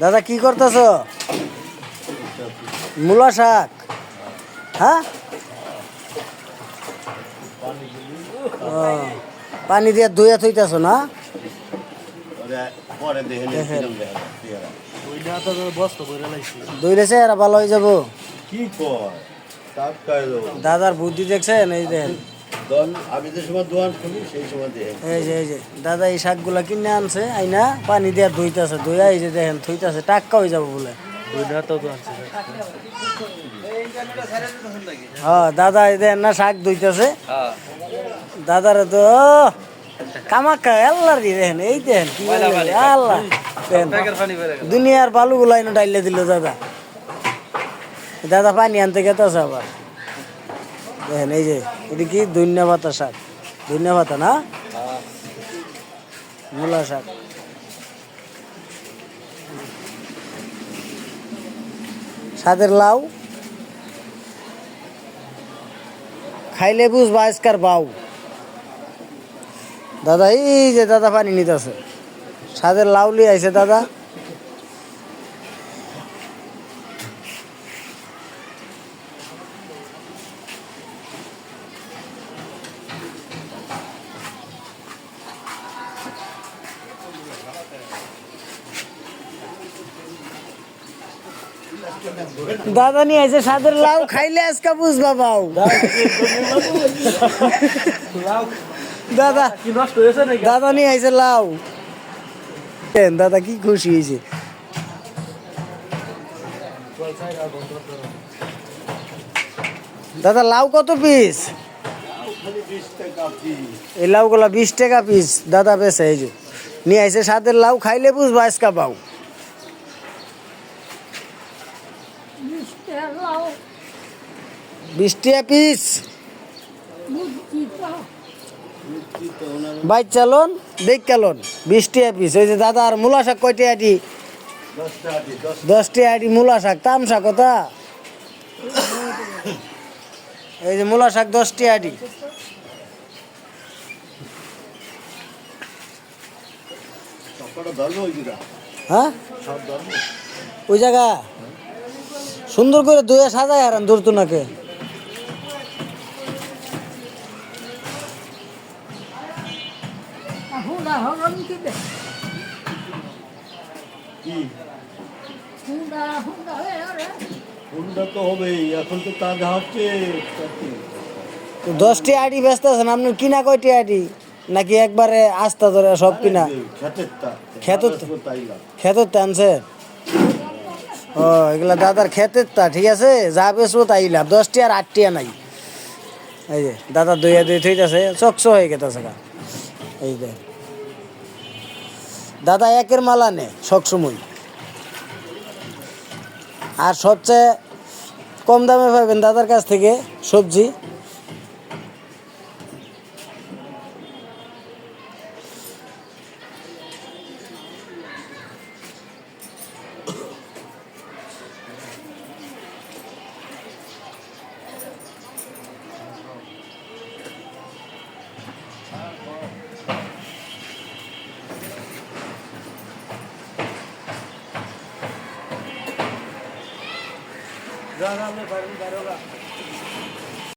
দাদা কি করতেছ? মূলা শাক। হ্যাঁ? পানি দিয়ে ধুয়ে থইতেছ না? ভালো হয়ে যাব। দাদার বুদ্ধি দেখছেন? এই দেখেন। দোয়ান- আমি যে সময় দোয়ান খুলি সেই সময় দেখে এই যে এই যে দাদা এই শাকগুলা কিনে আনছে আইনা পানি দিয়ে ধুইতেছে ধুইয়া এই যে দেখেন থইতেছে টাক্কা হয়ে যাব বলে। হ্যাঁ দাদা এই দেখেন না শাক ধুইতেছে। দাদারে তো কামাক্কা আল্লাহ রে দেখেন এই দেখেন কি আল্লাহ দেখেন। দুনিয়ার বালুগুলো এনে ডাইলে দিল দাদা। দাদা পানি আনতে গেতেছে আবার। দেখেন, এই যে, এটি কি ধন্য পাতা শাক? ধন্য পাতা না? মূলা শাক। সাদের লাউ। খাইলে বুঝবা আজকার বাউ। দাদা, এই যে দাদা পানি নিতেছে। সাদের লাউ লিয়ে আইছে, দাদা। দাদা নিয়ে আইছে, সাদের লাউ খাইলে আজকে বুঝবা বাউ। দাদা দাদা নিয়ে আইছে লাউ। দাদা কি খুশি হয়েছে? দাদা, লাউ কত পিস? বিশ। এই লাউগুলা বিশ টাকা পিস। দাদা বেছে এই যে। নিয়ে আইছে, সাদের লাউ খাইলে বুঝবা আজকা পাও বিশ টাকা পিস বাইক চালন দেখ চালন। বিশ টাকা পিস ওই যে দাদা আর মূলা শাক কয়টা আটি? দশ টাকা আটি মূলা শাক তাম শাক কথা এই যে মূলা শাক দশ টাকা আটি। হ্যাঁ? ওই জায়গা? সুন্দর করে ধুয়ে সাজায় হারান দূর নাকে। হুন্ডা তো হবেই, এখন তো তাজা হচ্ছে দশটি আটি ব্যস্ত আছেন আপনার কিনা কয়টি আটি নাকি একবারে আস্তা ধরে সব কিনা? লাভ। ক্ষেতর টানছে ও, এগুলা দাদার ক্ষেতের তা, ঠিক আছে? যা বেসবো তাই লাভ। দশটি আর আটটি নাই এই যে, দাদা দুইয়া দুই থইতেছে চকচ হয়ে গেতেছে গা। এই যে। দাদা একের মালা নে সবসময়। আর সবচেয়ে কম দামে পাবেন দাদার কাছ থেকে সবজি। जाना मैं फर्जी करूँगा